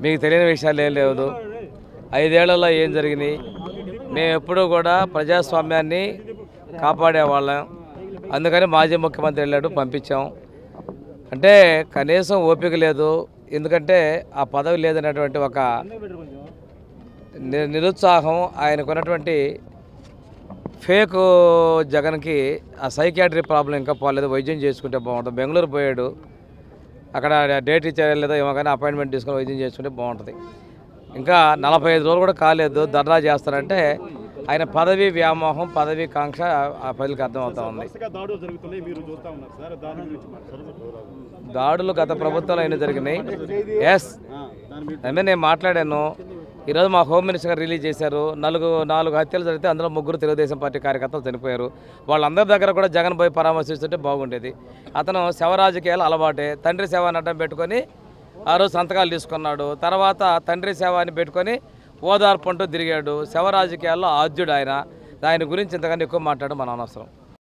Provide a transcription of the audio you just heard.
మీకు తెలియని విషయాలు ఏం లేదు ఐదేళ్ళలో ఏం జరిగినాయి మేము ఎప్పుడూ కూడా ప్రజాస్వామ్యాన్ని కాపాడేవాళ్ళం అందుకని మాజీ ముఖ్యమంత్రి వెళ్ళాడు పంపించాం. అంటే కనీసం ఓపిక లేదు. ఎందుకంటే ఆ పదవి లేదనేటువంటి ఒక ని- నిరుత్సాహం ఆయనకున్నటువంటి ఫేక్ జగన్కి ఆ సైకాట్రిక్ ప్రాబ్లం ఇంకా పోలేదు. వైద్యం చేసుకుంటే బాగుంటుంది. బెంగళూరు పోయాడు. అక్కడ డేట్ ఇచ్చారో లేదో ఏమో కానీ అపాయింట్మెంట్ తీసుకొని వైద్యం చేసుకుంటే బాగుంటుంది. ఇంకా నలభై ఐదు రోజులు కూడా కాలేదు ధర్నా చేస్తారంటే ఆయన పదవి వ్యామోహం పదవి కాంక్ష ఆ ప్రజలకు అర్థమవుతా ఉంది. దాడులు గత ప్రభుత్వంలో అయినా జరిగినాయి. ఎస్ అదే నేను మాట్లాడాను. ఈరోజు మా హోమ్ మినిస్టర్ గారు రిలీజ్ చేశారు. నలుగు నాలుగు హత్యలు జరిగితే అందులో ముగ్గురు తెలుగుదేశం పార్టీ కార్యకర్తలు చనిపోయారు. వాళ్ళందరి దగ్గర కూడా జగన్ పోయి పరామర్శిస్తుంటే బాగుండేది. అతను శవ రాజకీయాలు అలవాటే. తండ్రి సేవని అడ్డం పెట్టుకొని ఆ రోజు సంతకాలు తీసుకున్నాడు. తర్వాత తండ్రి సేవాన్ని పెట్టుకొని ఓదార్పు అంటూ తిరిగాడు. శవ రాజకీయాల్లో ఆద్యుడు ఆయన. దాని గురించి ఇంతకన్నా ఎక్కువ మాట్లాడడం మన అనవసరం.